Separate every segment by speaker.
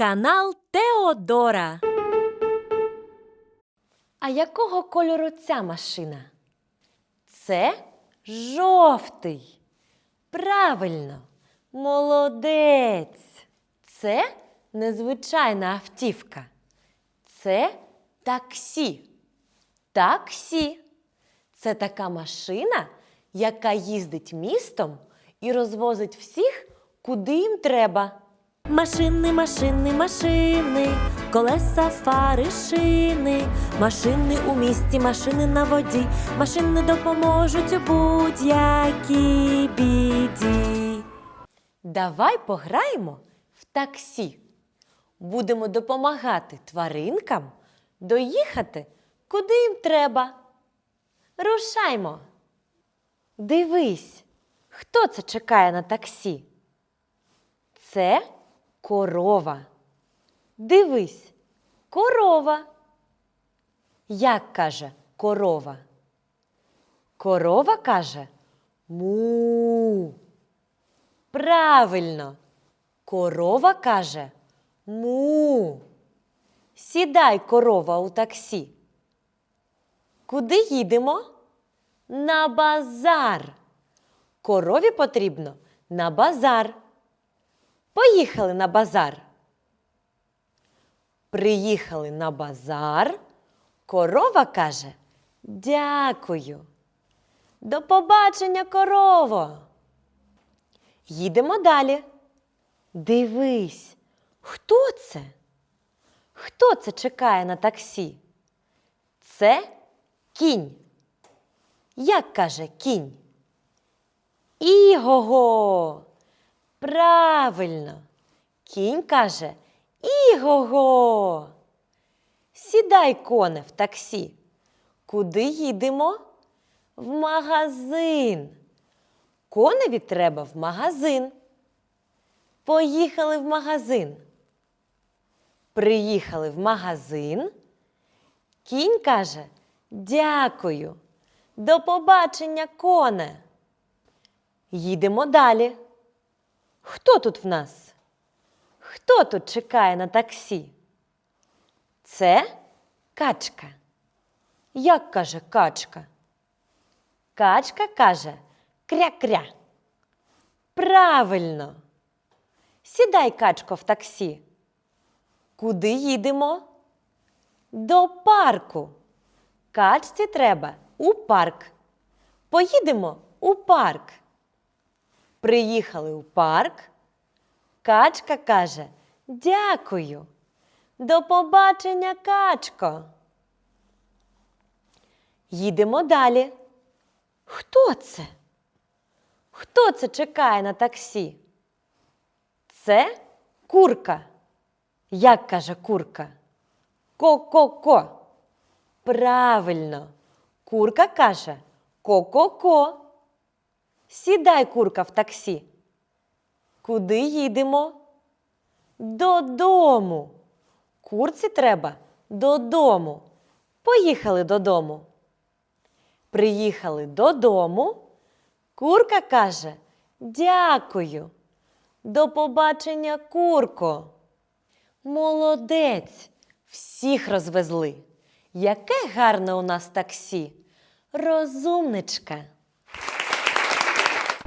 Speaker 1: Канал Теодора.
Speaker 2: А якого кольору ця машина? Це жовтий. Правильно, молодець. Це незвичайна автівка. Це таксі. Таксі. Це така машина, яка їздить містом і розвозить всіх, куди їм треба.
Speaker 1: Машини, машини, машини, колеса, фари, шини, машини у місті, машини на воді, машини допоможуть у будь-якій біді.
Speaker 2: Давай пограємо в таксі. Будемо допомагати тваринкам доїхати, куди їм треба. Рушаймо. Дивись, хто це чекає на таксі? Це корова. Дивись, корова. Як каже корова? Корова каже му. Правильно. Корова каже му. Сідай, корова, у таксі. Куди їдемо? На базар. Корові потрібно на базар. Поїхали на базар. Приїхали на базар. Корова каже Дякую. До побачення, корово. Їдемо далі. Дивись, хто це? Хто це чекає на таксі? Це кінь. Як каже кінь? Ігого. Правильно. Кінь каже Ігого. Сідай, коне, в таксі. Куди їдемо? В магазин. Коневі треба в магазин. Поїхали в магазин. Приїхали в магазин. Кінь каже Дякую. До побачення, коне. Їдемо далі. Хто тут в нас? Хто тут чекає на таксі? Це качка. Як каже качка? Качка каже кря-кря. Правильно. Сідай, качко, в таксі. Куди їдемо? До парку. Качці треба у парк. Поїдемо у парк. Приїхали у парк. Качка каже Дякую. До побачення, качко. Їдемо далі. Хто це? Хто це чекає на таксі? Це курка. Як каже курка? Ко-ко-ко. Правильно. Курка каже ко-ко-ко. Сідай, курка, в таксі. Куди їдемо? Додому. Курці треба додому. Поїхали додому. Приїхали додому. Курка каже Дякую. До побачення, курко. Молодець. Всіх розвезли. Яке гарне у нас таксі. Розумничка.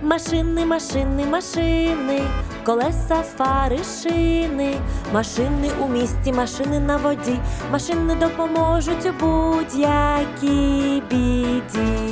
Speaker 1: Машини, машини, машини, колеса, фари, шини, машини у місті, машини на воді, машини допоможуть у будь-якій біді.